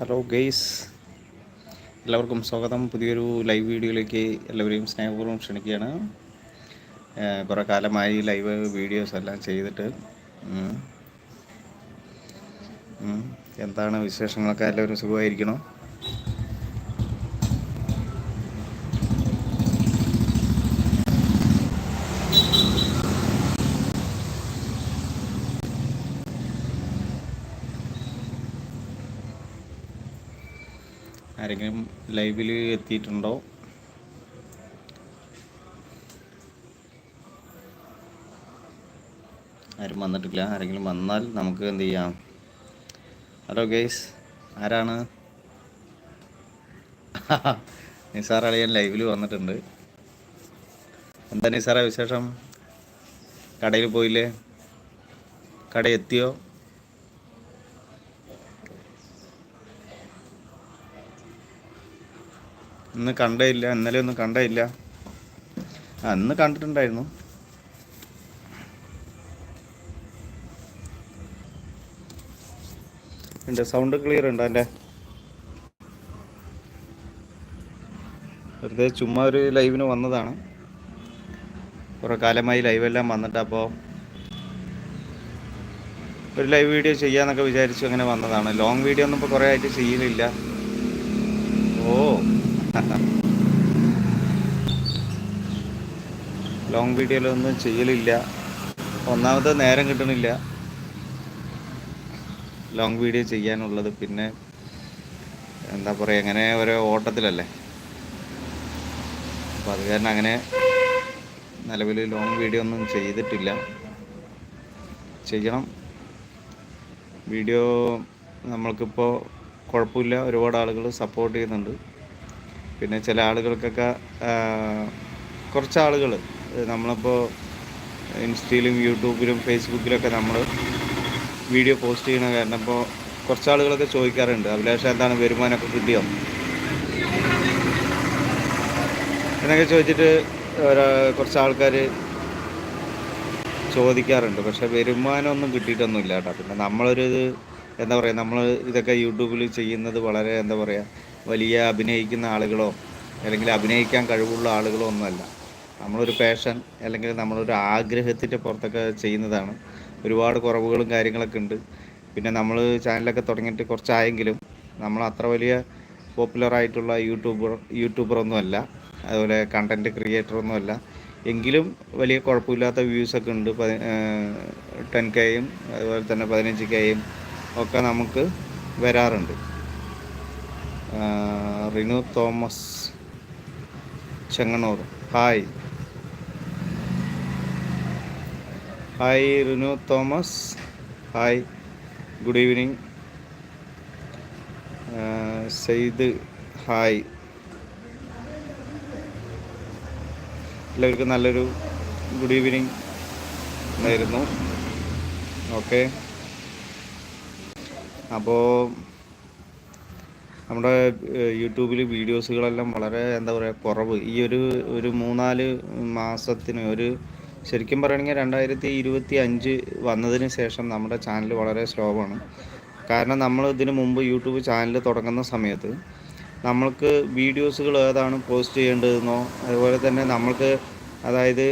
Hello guys എല്ലാവർക്കും സ്വാഗതം. പുതിയൊരു ലൈവ് വീഡിയോയിലേക്ക് എല്ലാവരെയും സ്നേഹപൂർവം ക്ഷണിക്കുകയാണ്. കുറേ കാലമായി ലൈവ് വീഡിയോസ് എല്ലാം ചെയ്തിട്ട്. എന്താണ് വിശേഷങ്ങളൊക്കെ? എല്ലാവരും സുഖമായിരിക്കണോ? ആരെങ്കിലും ലൈവിൽ എത്തിയിട്ടുണ്ടോ? ആരും വന്നിട്ടില്ല. ആരെങ്കിലും വന്നാൽ നമുക്ക് എന്ത് ചെയ്യാം? ഹലോ ഗേസ് ആരാണ്? നിസാർ അളിയൻ ലൈവിൽ വന്നിട്ടുണ്ട്. എന്താ നിസാറ വിശേഷം? കടയിൽ പോയില്ലേ? കട എത്തിയോ? ഇന്ന് കണ്ടേയില്ല ഇന്നലെ ഒന്നും കണ്ടേയില്ല. അന്ന് കണ്ടിട്ടുണ്ടായിരുന്നു. ഉണ്ട് സൗണ്ട് ക്ലിയർ ഉണ്ട് എന്റെ? വെറുതെ ചുമ്മാ ഒരു ലൈവിന് വന്നതാണ്. കുറേ കാലമായി ലൈവെല്ലാം വന്നിട്ട് അപ്പോൾ ഒരു ലൈവ് വീഡിയോ ചെയ്യാന്നൊക്കെ വിചാരിച്ചു അങ്ങനെ വന്നതാണ്. ലോങ് വീഡിയോ ഒന്നും ഇപ്പോൾ കുറേ ആയിട്ട് ചെയ്യലില്ല ഓ. ലോങ് വീഡിയോയിലൊന്നും ചെയ്യലില്ല. ഒന്നാമത് നേരം കിട്ടണില്ല. ലോങ് വീഡിയോ ചെയ്യാനുള്ളത്. പിന്നെ എന്താ പറയുക അങ്ങനെ ഓരോ ഓട്ടത്തിലല്ലേ. അപ്പോൾ അത് കാരണം അങ്ങനെ നിലവിൽ ലോങ് വീഡിയോ ഒന്നും ചെയ്തിട്ടില്ല. ചെയ്യണം. വീഡിയോ നമ്മൾക്കിപ്പോൾ കുഴപ്പമില്ല. ഒരുപാട് ആളുകൾ സപ്പോർട്ട് ചെയ്യുന്നുണ്ട്. പിന്നെ ചില ആളുകൾക്കൊക്കെ കുറച്ച് ആളുകൾ നമ്മളിപ്പോൾ ഇൻസ്റ്റയിലും യൂട്യൂബിലും ഫേസ്ബുക്കിലൊക്കെ നമ്മൾ വീഡിയോ പോസ്റ്റ് ചെയ്യണ കാരണം ഇപ്പോൾ കുറച്ച് ആളുകളൊക്കെ ചോദിക്കാറുണ്ട്. അഭിലാഷ എന്താണ് വരുമാനമൊക്കെ കിട്ടിയോ? എന്നൊക്കെ ചോദിച്ചിട്ട് കുറച്ച് ആൾക്കാർ ചോദിക്കാറുണ്ട്. പക്ഷെ വരുമാനമൊന്നും കിട്ടിയിട്ടൊന്നുമില്ല കേട്ടോ. പിന്നെ നമ്മളൊരു എന്താ പറയുക നമ്മൾ ഇതൊക്കെ യൂട്യൂബിൽ ചെയ്യുന്നത് വളരെ എന്താ പറയുക വലിയ അഭിനയിക്കുന്ന ആളുകളോ അല്ലെങ്കിൽ അഭിനയിക്കാൻ കഴിവുള്ള ആളുകളോ ഒന്നുമല്ല. നമ്മളൊരു പാഷൻ അല്ലെങ്കിൽ നമ്മളൊരു ആഗ്രഹത്തിന്റെ പുറത്തൊക്കെ ചെയ്യുന്നതാണ്. ഒരുപാട് കുറവുകളും കാര്യങ്ങളൊക്കെ ഉണ്ട്. പിന്നെ നമ്മൾ ചാനലൊക്കെ തുടങ്ങിയിട്ട് കുറച്ചായെങ്കിലും നമ്മൾ അത്ര വലിയ പോപ്പുലർ ആയിട്ടുള്ള യൂട്യൂബർ യൂട്യൂബറൊന്നുമല്ല അതുപോലെ കണ്ടന്റ് ക്രിയേറ്റർ ഒന്നുമല്ല. എങ്കിലും വലിയ കുഴപ്പമില്ലാത്ത വ്യൂസൊക്കെ ഉണ്ട്. ടെൻ കെയും അതുപോലെ തന്നെ പതിനഞ്ച് കെയും ഒക്കെ നമുക്ക് വരാറുണ്ട്. Rinu Thomas Chengannur hi. Hi Rinu Thomas. Hi good evening. Saeed hi. എല്ലാവർക്കും നല്ലൊരു ഗുഡ് ഈവനിങ് നേരുന്നു ഓക്കെ. അപ്പോൾ നമ്മുടെ യൂട്യൂബിൽ വീഡിയോസുകളെല്ലാം വളരെ എന്താ പറയുക കുറവ്. ഈ ഒരു ഒരു മൂന്നാൽ മാസത്തിന് ഒരു ശരിക്കും പറയുകയാണെങ്കിൽ രണ്ടായിരത്തി ഇരുപത്തി അഞ്ച് വന്നതിന് ശേഷം നമ്മുടെ ചാനൽ വളരെ സ്ലോ ആണ്. കാരണം നമ്മൾ ഇതിനു മുമ്പ് യൂട്യൂബ് ചാനൽ തുടങ്ങുന്ന സമയത്ത് നമ്മൾക്ക് വീഡിയോസുകൾ ഏതാണ് പോസ്റ്റ് ചെയ്യേണ്ടതെന്നോ അതുപോലെ തന്നെ നമ്മൾക്ക് അതായത്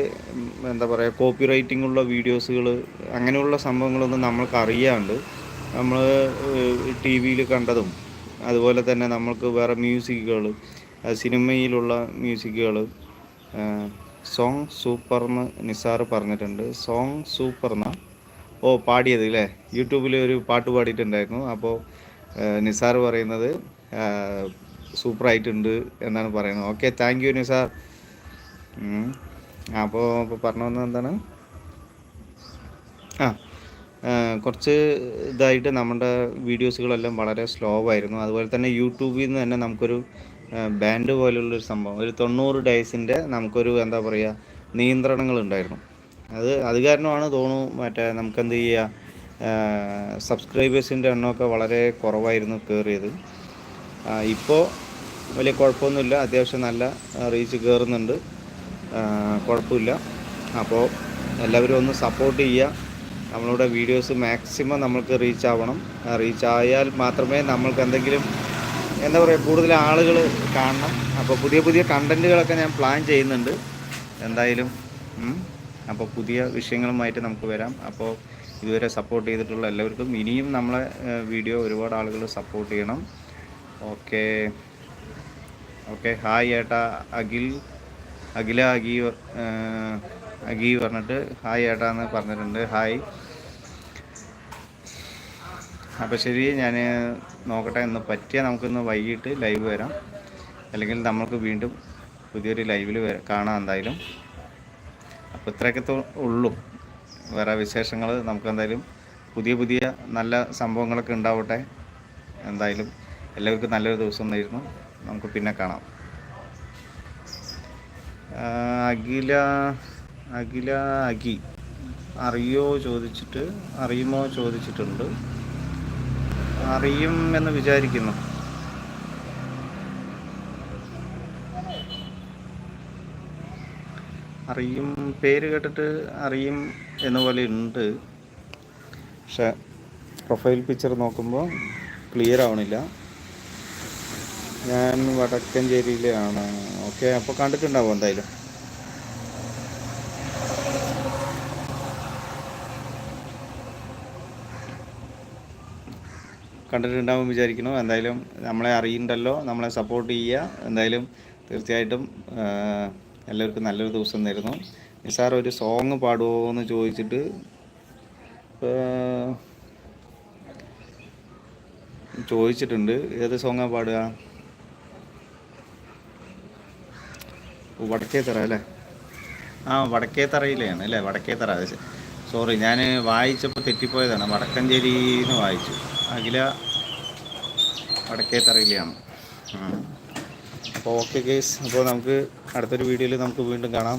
എന്താ പറയുക കോപ്പി റൈറ്റിംഗ് ഉള്ള വീഡിയോസുകൾ അങ്ങനെയുള്ള സംഭവങ്ങളൊന്നും നമ്മൾക്ക് അറിയാണ്ട് നമ്മൾ ടി വിയിൽ കണ്ടതും അതുപോലെ തന്നെ നമ്മൾക്ക് വേറെ മ്യൂസിക്കുകൾ സിനിമയിലുള്ള മ്യൂസിക്കുകൾ സോങ് സൂപ്പർ എന്ന് നിസാർ പറഞ്ഞിട്ടുണ്ട്. സോങ് സൂപ്പർ എന്ന? ഓ പാടിയത് അല്ലേ യൂട്യൂബിൽ ഒരു പാട്ട് പാടിയിട്ടുണ്ടായിരുന്നു. അപ്പോൾ നിസാർ പറയുന്നത് സൂപ്പറായിട്ടുണ്ട് എന്നാണ് പറയുന്നത്. Okay thank you Nisar. അപ്പോൾ പറഞ്ഞു വന്നത് എന്താണ്? ആ, കുറച്ച് ഇതായിട്ട് നമ്മുടെ വീഡിയോസുകളെല്ലാം വളരെ സ്ലോ ആയിരുന്നു അതുപോലെ തന്നെ യൂട്യൂബിൽ നിന്ന് തന്നെ നമുക്കൊരു ബാൻഡ് പോലുള്ളൊരു സംഭവം. ഒരു തൊണ്ണൂറ് ഡേയ്സിന്റെ നമുക്കൊരു എന്താ പറയുക നിയന്ത്രണങ്ങൾ ഉണ്ടായിരുന്നു അത് അത് കാരണമാണ് തോന്നുന്നു മറ്റേ നമുക്കെന്ത് ചെയ്യുക സബ്സ്ക്രൈബേഴ്സിന്റെ എണ്ണമൊക്കെ വളരെ കുറവായിരുന്നു കയറിയത്. ഇപ്പോൾ വലിയ കുഴപ്പമൊന്നുമില്ല. അത്യാവശ്യം നല്ല റീച്ച് കയറുന്നുണ്ട്. കുഴപ്പമില്ല. അപ്പോൾ എല്ലാവരും ഒന്ന് സപ്പോർട്ട് ചെയ്യുക. നമ്മളുടെ വീഡിയോസ് മാക്സിമം നമ്മൾക്ക് റീച്ച് ആവണം. റീച്ച് ആയാൽ മാത്രമേ നമ്മൾക്ക് എന്തെങ്കിലും എന്താ പറയുക കൂടുതൽ ആളുകൾ കാണണം. അപ്പോൾ പുതിയ പുതിയ കണ്ടന്റുകളൊക്കെ ഞാൻ പ്ലാൻ ചെയ്യുന്നുണ്ട്. എന്തായാലും അപ്പോൾ പുതിയ വിഷയങ്ങളുമായിട്ട് നമുക്ക് വരാം. അപ്പോൾ ഇതുവരെ സപ്പോർട്ട് ചെയ്തിട്ടുള്ള എല്ലാവർക്കും ഇനിയും നമ്മളെ വീഡിയോ ഒരുപാട് ആളുകൾ സപ്പോർട്ട് ചെയ്യണം. ഓക്കെ. ഓക്കെ. ഹായ് ഏട്ടാ. അഖിൽ അഖില ഏഹ്, അഗി പറഞ്ഞിട്ട് ഹായ് ഏട്ടാന്ന് പറഞ്ഞിട്ടുണ്ട്. ഹായ്. അപ്പോൾ ശരി ഞാൻ നോക്കട്ടെ ഇന്ന് പറ്റിയാൽ നമുക്കിന്ന് വൈകിട്ട് ലൈവ് വരാം. അല്ലെങ്കിൽ നമുക്ക് വീണ്ടും പുതിയൊരു ലൈവിൽ കാണാം എന്തായാലും. അപ്പോൾ ഇത്രയൊക്കെ ഉള്ളു. വേറെ വിശേഷങ്ങൾ നമുക്ക് എന്തായാലും പുതിയ പുതിയ നല്ല സംഭവങ്ങളൊക്കെ ഉണ്ടാവട്ടെ. എന്തായാലും എല്ലാവർക്കും നല്ലൊരു ദിവസം എന്നായിരുന്നു നമുക്ക് പിന്നെ കാണാം. അഖില അഖില അഖി. അറിയോ ചോദിച്ചിട്ട് അറിയുമോ ചോദിച്ചിട്ടുണ്ട്. അറിയും എന്ന് വിചാരിക്കുന്നു. അറിയും പേര് കേട്ടിട്ട് അറിയും എന്ന പോലെ ഉണ്ട്. പക്ഷെ പ്രൊഫൈൽ പിക്ചർ നോക്കുമ്പോൾ ക്ലിയർ ആവണില്ല. ഞാൻ വടക്കഞ്ചേരിയിലാണ് ഓക്കെ അപ്പോൾ കണ്ടിട്ടുണ്ടാവും എന്തായാലും. കണ്ടിട്ടുണ്ടാവും വിചാരിക്കുന്നു. എന്തായാലും നമ്മളെ അറിയണ്ടല്ലോ. നമ്മളെ സപ്പോർട്ട് ചെയ്യുക. എന്തായാലും തീർച്ചയായിട്ടും എല്ലാവർക്കും നല്ലൊരു ദിവസം തരുന്നു. നിസാർ ഒരു സോങ് പാടുമോ എന്ന് ചോദിച്ചിട്ട് ചോദിച്ചിട്ടുണ്ട്. ഏത് സോങ്ങാണ് പാടുക? വടക്കേത്തറ അല്ലേ? ആ വടക്കേത്തറയിലെയാണ് അല്ലേ? വടക്കേത്തറ. സോറി ഞാൻ വായിച്ചപ്പോൾ തെറ്റിപ്പോയതാണ്. വടക്കഞ്ചേരി എന്ന് വായിച്ചു. അഖില വടക്കേത്തറയിലെയാണ് അപ്പോൾ ഓക്കെ കേസ് അപ്പോൾ നമുക്ക് അടുത്തൊരു വീഡിയോയിൽ നമുക്ക് വീണ്ടും കാണാം.